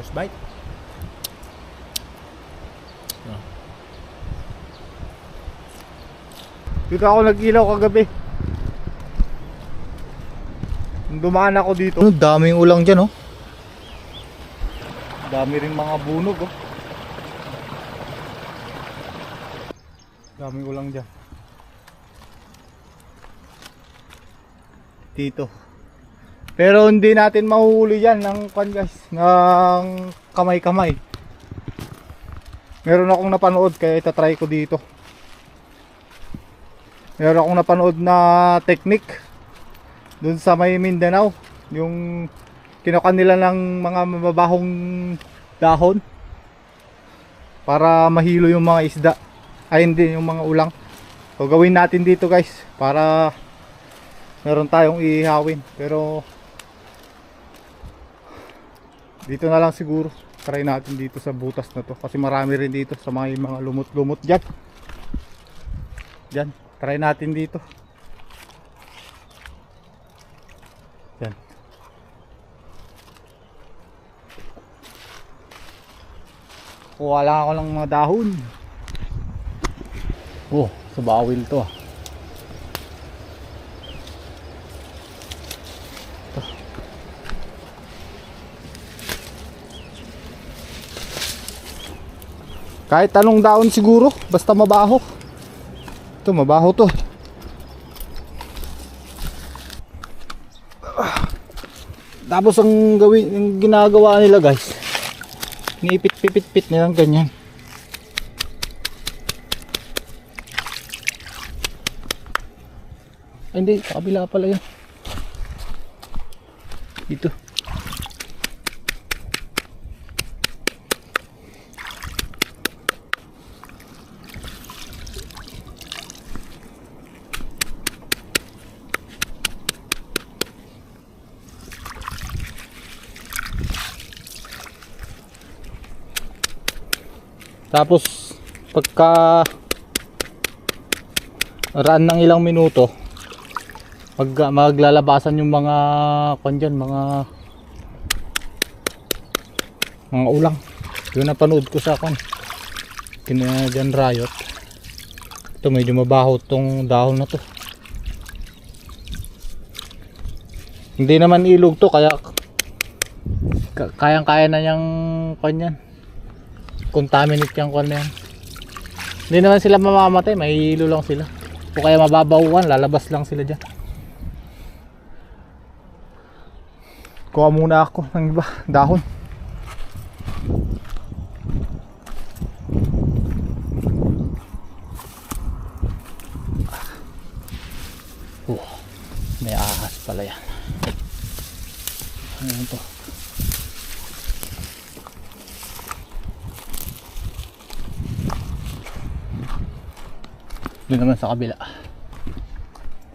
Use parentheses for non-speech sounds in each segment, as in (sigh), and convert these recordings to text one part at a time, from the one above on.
First bite. Dito ako nag-ilaw kagabi. Nung dumaan ako dito. Ano, daming ulang dyan, oh. Dami rin mga bunog oh. Daming ulang dyan. Dito. Pero hindi natin mahuhuli yan ng kwan guys, ng kamay-kamay. Meron akong napanood kaya itatry ko dito. Meron akong napanood na technique dun sa may Mindanao. Yung kinuha nila ng mga mababahong dahon para mahilo yung mga isda ay hindi yung mga ulang so gawin natin dito guys para meron tayong ihawin pero dito na lang siguro. Try natin dito sa butas na to. Kasi marami rin dito sa mga, mga lumot-lumot dyan. Dyan. Try natin dito. Yan Kuha lang ako ng mga dahon. Oh, sa bawil to ah. Kahit anong dahon siguro, basta mabaho. Ito, mabaho to. Tapos ang gawin, yung ginagawa nila guys, Ngipit-pipit-pit nilang ganyan. Ay, hindi, kabila pala yun. Dito. Tapos pagka run ng ilang minuto mag, maglalabasan yung mga kwan dyan, mga mga ulang. Yun napanood ko sa kwan. Kina dyan riot. Ito medyo mabaho tong dahon na to. Hindi naman ilog to kaya ka- kayang kaya na niyang kwan yan contaminate yung kwan na yan. Hindi naman sila mamamatay mahihilo lang sila. O kaya mababawan lalabas lang sila dyan. Kuha muna ako ng iba dahon. Oh, may ahas pala yan. Ano to Doon naman sa kabila.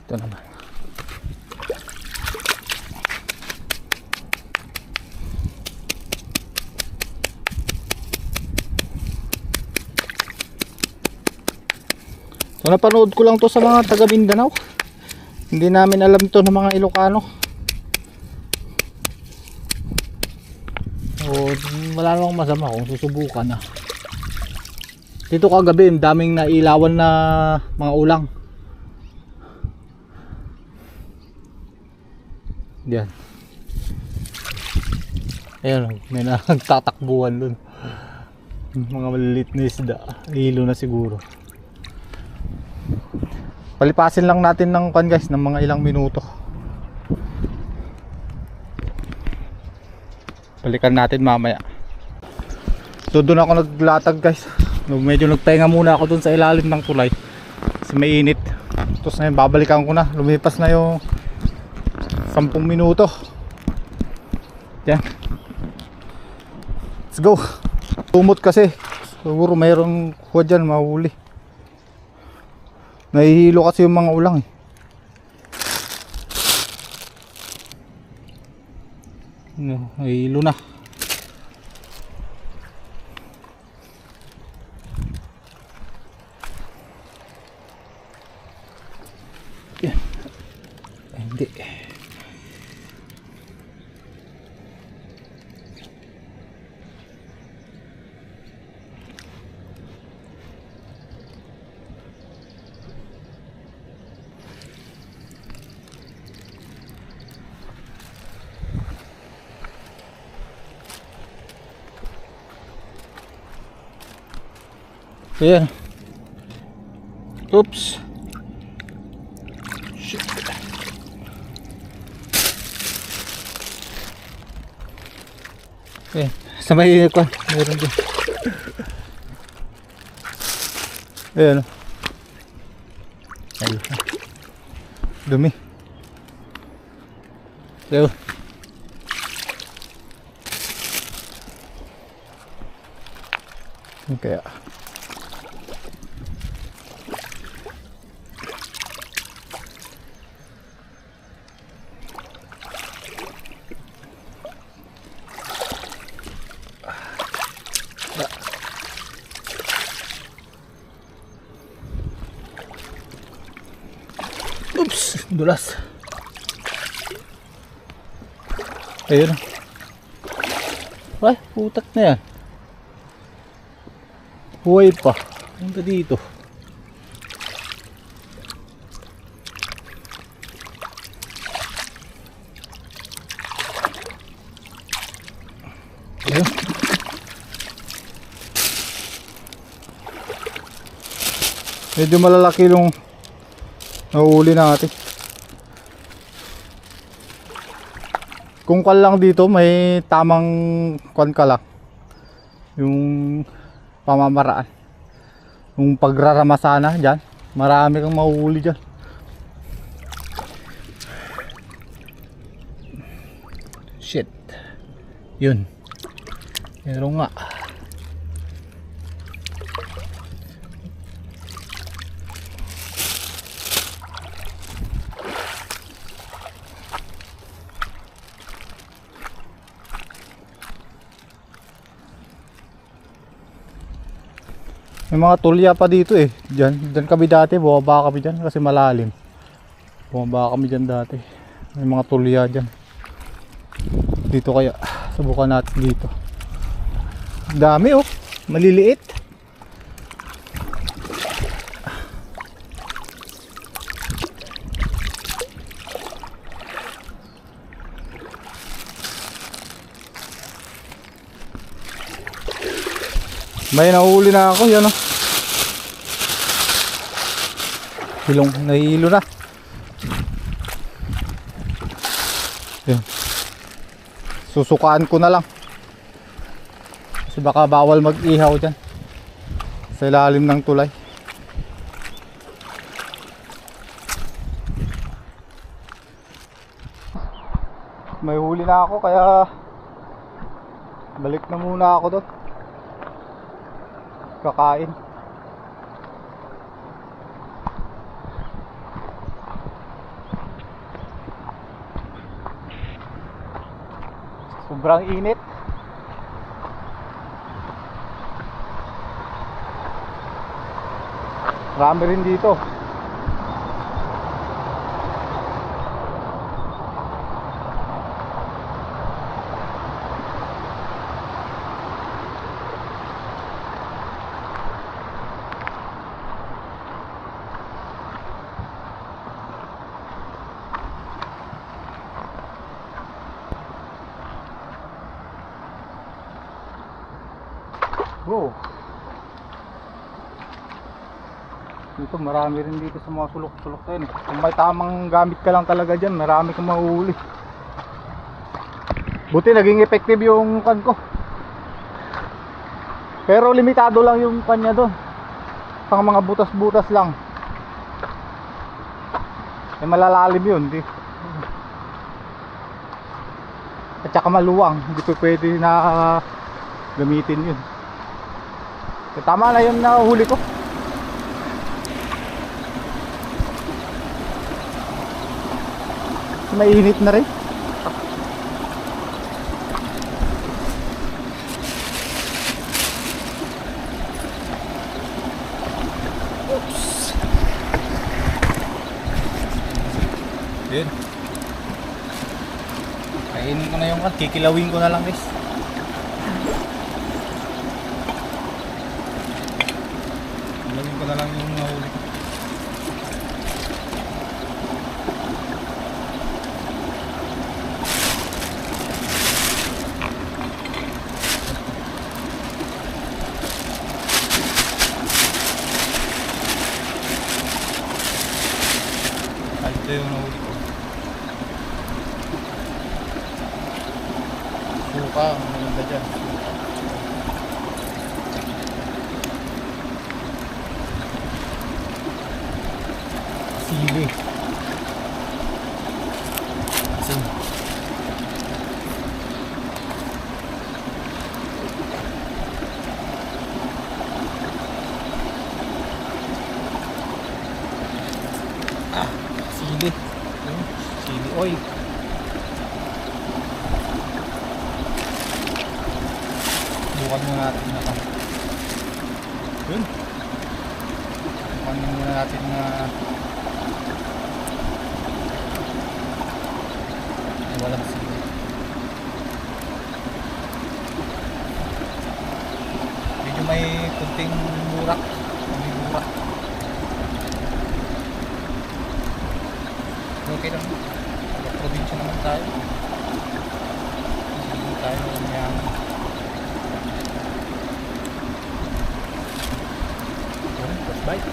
Ito naman. So napanood ko lang to sa mga taga Mindanao. Hindi namin alam to ng mga Ilocano. So wala namang masama kung susubukan na. Dito kagabi, daming nailawan na mga ulang. Yan. Ayan, may (laughs) nagtatakbuhan dun. Mga maliliit na isda. Hilo na siguro. Palipasin lang natin ng pan guys, ng mga ilang minuto. Balikan natin mamaya. So doon ako naglatag guys. Medyo nagpahinga muna ako dun sa ilalim ng tulay. Kasi may init. Tapos ngayon babalikan ko na. Lumipas na yung 10 minuto. Yan. Let's go. Tumot kasi. Siguro mayroong kuha dyan mahuli. Nahihilo kasi yung mga ulang eh. Nahihilo na. hindi So, yan. Oops. Ayan. Sa may kwan. Meron din. Ayan. oh. Ayun. Dumi. Ayun. Yung Kaya. Oops, dulas. Ayun. Ay, putak na yan. Huway pa. Punta dito. Ayun. Medyo malalaki yung Nahuli natin. Kung kwan lang dito, may tamang kwan ka lang. Yung pamamaraan. Yung pagrarama sana dyan. Marami kang mahuhuli dyan. Shit. Yun. Meron nga. May mga tulya pa dito eh. Diyan, diyan kami dati, bumaba kami diyan kasi malalim. Bumaba kami diyan dati. May mga tulya diyan. Dito kaya subukan natin dito. Dami oh, maliliit. May nahuli na ako, yan oh. Hilong, nahihilo na. Yan. Susukaan ko na lang. Kasi baka bawal mag-ihaw dyan. Sa ilalim ng tulay. May huli na ako kaya balik na muna ako doon kakain. Sobrang init. Marami rin dito. Go. Dito marami rin dito sa mga sulok-sulok na eh. Kung may tamang gamit ka lang talaga dyan, marami kang mahuhuli. Buti naging effective yung kan ko. Pero limitado lang yung kanya doon. Pang mga butas-butas lang. Eh malalalim yun. Di. At saka maluwang. Hindi pa pwede na gamitin yun. Eh, tama na yung nahuli ko. Mainit na rin. Yun. Kainin ko na yung kan. Kikilawin ko na lang guys. Kilawin ko na lang yung nahuli ko. Suka, ang maganda dyan. Suka. Sili. Asin. Ah, sili. Yun, Sili oil. Bukan muna natin na Yun. Bukan muna natin na na walang sili. Medyo may kunting murak. May murak. Okay lang. Probinsya naman tayo. Hindi tayo mayaman. Yun, first bite.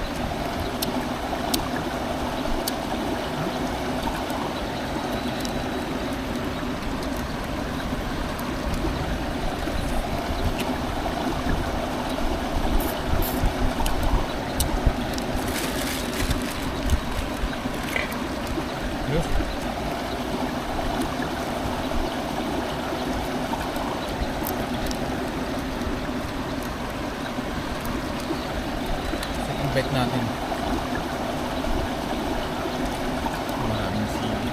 Yun. Bet natin. Maraming sili.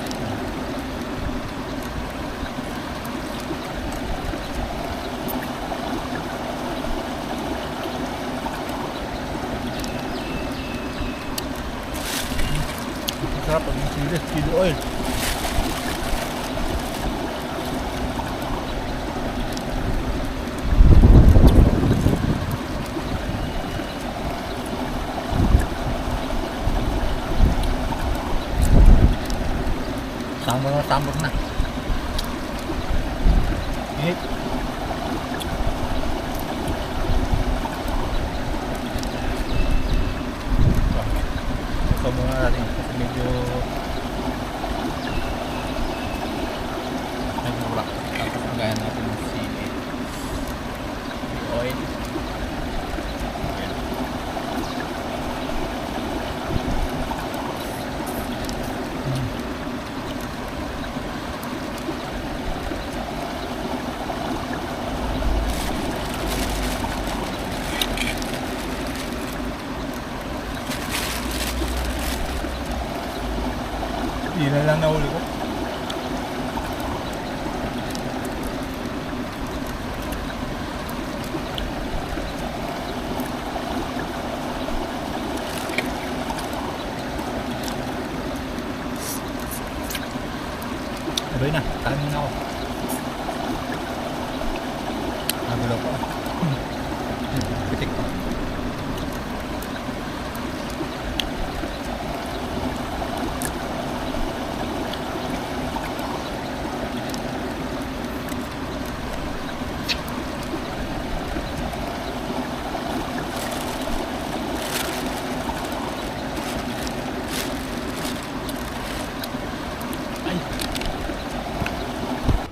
Masarap pag may sili. Sili oil. Sambal na sambal na. Init. Ito muna natin kasi medyo nagmura. Tapos magayan natin ng. Sili oil. Yun na lang ko.